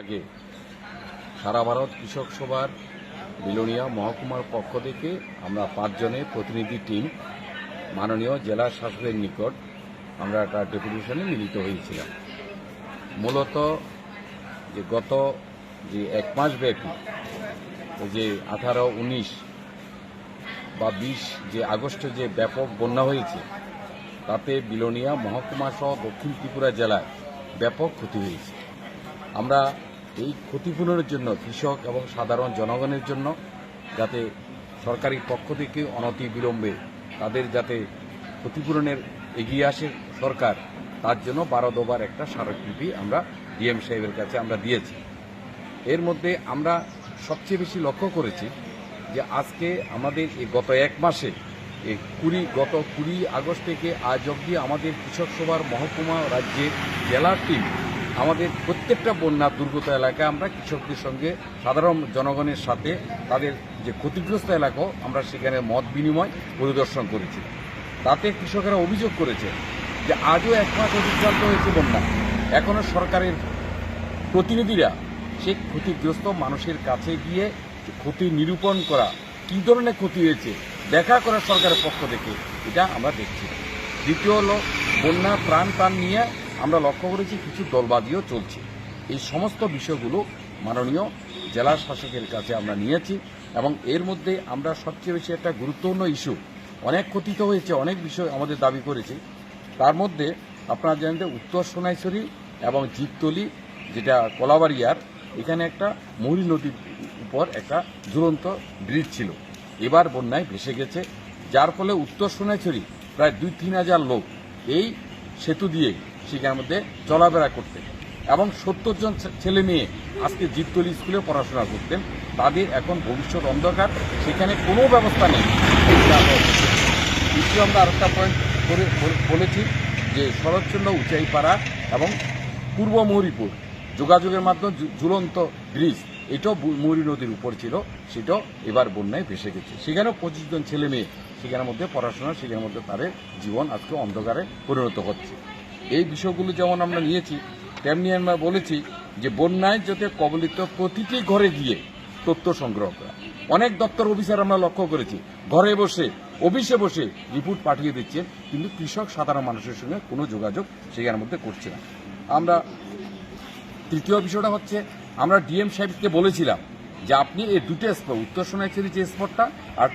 আগে সারা ভারত কৃষক সভার বিলোনিয়া মহকুমার পক্ষ থেকে আমরা পাঁচজনের প্রতিনিধি টিম, মাননীয় জেলা শাসকের নিকট আমরা একটা ডেপুটেশনে মিলিত হয়েছিলাম। মূলত যে গত যে এক মাস ব্যাপী যে আঠারো, উনিশ বা বিশ যে আগস্টে যে ব্যাপক বন্যা হয়েছে, তাতে বিলোনিয়া মহকুমা সহ দক্ষিণ ত্রিপুরা জেলায় ব্যাপক ক্ষতি হয়েছে। আমরা এই ক্ষতিপূরণের জন্য কৃষক এবং সাধারণ জনগণের জন্য যাতে সরকারি পক্ষ থেকে অনতি বিলম্বে তাদের যাতে ক্ষতিপূরণের এগিয়ে আসে সরকার, তার জন্য বারো দোবার একটা স্মারকলিপি আমরা ডিএম সাহেবের কাছে আমরা দিয়েছি। এর মধ্যে আমরা সবচেয়ে বেশি লক্ষ্য করেছি যে আজকে আমাদের এই গত এক মাসে এই কুড়ি, গত কুড়ি আগস্ট থেকে আজ অবধি আমাদের কৃষক সভার মহকুমা রাজ্যের জেলার টিম আমাদের প্রত্যেকটা বন্যা দুর্গত এলাকায় আমরা কৃষকদের সঙ্গে, সাধারণ জনগণের সাথে তাদের যে ক্ষতিগ্রস্ত এলাকাও আমরা সেখানে মত বিনিময় পরিদর্শন করেছি। তাতে কৃষকেরা অভিযোগ করেছে যে আজও এক মাস অতিক্রান্ত হয়েছে বন্যা। এখনও সরকারের প্রতিনিধিরা সেই ক্ষতিগ্রস্ত মানুষের কাছে গিয়ে ক্ষতি নিরূপণ করা, কী ধরনের ক্ষতি হয়েছে, দেখা করা সরকারের পক্ষ থেকে, এটা আমরা দেখছি। দ্বিতীয় হলো বন্যা প্রাণ প্রাণ নিয়ে আমরা লক্ষ্য করেছি কিছু দলবাজিও চলছে। এই সমস্ত বিষয়গুলো মাননীয় জেলা শাসকের কাছে আমরা নিয়েছি এবং এর মধ্যে আমরা সবচেয়ে বেশি একটা গুরুত্বপূর্ণ ইস্যু অনেক ক্ষতি তো হয়েছে, অনেক বিষয় আমাদের দাবি করেছে। তার মধ্যে আপনারা জানেন যে উত্তর সোনাইছড়ি এবং জিততলি যেটা কলাবাড়িয়ার, এখানে একটা মহুরী নদীর উপর একটা ঝুলন্ত ব্রিজ ছিল। এবার বন্যায় ভেসে গেছে, যার ফলে উত্তর সোনাইছড়ি প্রায় দুই তিন হাজার লোক এই সেতু দিয়ে সেখানের মধ্যে চলাফেরা করতেন এবং সত্তর জন ছেলে মেয়ে আজকে জিততলি স্কুলে পড়াশোনা করতেন। তাদের এখন ভবিষ্যৎ অন্ধকার, সেখানে কোনো ব্যবস্থা নেই। দ্বিতীয় আমরা আরেকটা পয়েন্ট করে বলেছি যে শরৎচন্দ্র উচাইপাড়া এবং পূর্ব মৌরিপুর যোগাযোগের মাধ্যমে ঝুলন্ত ব্রিজ, এটাও মৌরী নদীর উপর ছিল, সেটাও এবার বন্যায় ভেসে গেছে। সেখানেও পঁচিশ জন ছেলে মেয়ে, সেখানের মধ্যে পড়াশোনা, সেখানের মধ্যে তাদের জীবন আজকে অন্ধকারে পরিণত হচ্ছে। এই বিষয়গুলো যেমন আমরা নিয়েছি, তেমনি আমরা বলেছি যে বন্যায় যাতে কবলিত প্রতিটি ঘরে গিয়ে তথ্য সংগ্রহ করা। অনেক দপ্তর অফিসার আমরা লক্ষ্য করেছি, ঘরে বসে, অফিসে বসে রিপোর্ট পাঠিয়ে দিচ্ছেন কিন্তু কৃষক সাধারণ মানুষের সঙ্গে কোনো যোগাযোগ সেখানের মধ্যে করছে না। আমরা তৃতীয় বিষয়টা হচ্ছে, আমরা ডিএম সাহেবকে বলেছিলাম যে আপনি এই দুটো স্পট উত্তর সোনাইছড়ি যে স্পটটা আর